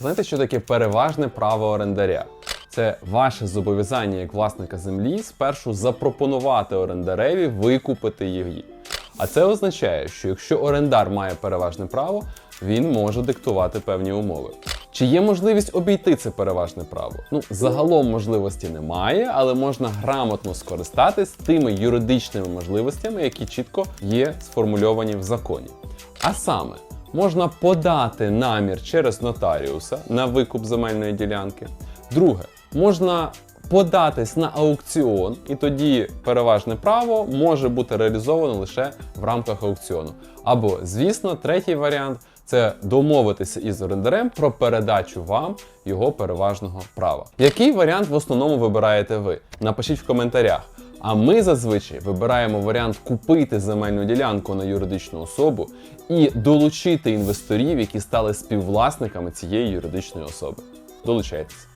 Знаєте, що таке переважне право орендаря? Це ваше зобов'язання як власника землі спершу запропонувати орендареві викупити її. А це означає, що якщо орендар має переважне право, він може диктувати певні умови. Чи є можливість обійти це переважне право? Ну, загалом можливості немає, але можна грамотно скористатись тими юридичними можливостями, які чітко є сформульовані в законі. А саме, можна подати намір через нотаріуса на викуп земельної ділянки. Друге, можна податись на аукціон, і тоді переважне право може бути реалізовано лише в рамках аукціону. Або, звісно, третій варіант це домовитися із орендарем про передачу вам його переважного права. Який варіант в основному вибираєте ви? Напишіть в коментарях. А ми зазвичай вибираємо варіант купити земельну ділянку на юридичну особу і долучити інвесторів, які стали співвласниками цієї юридичної особи. Долучайтесь.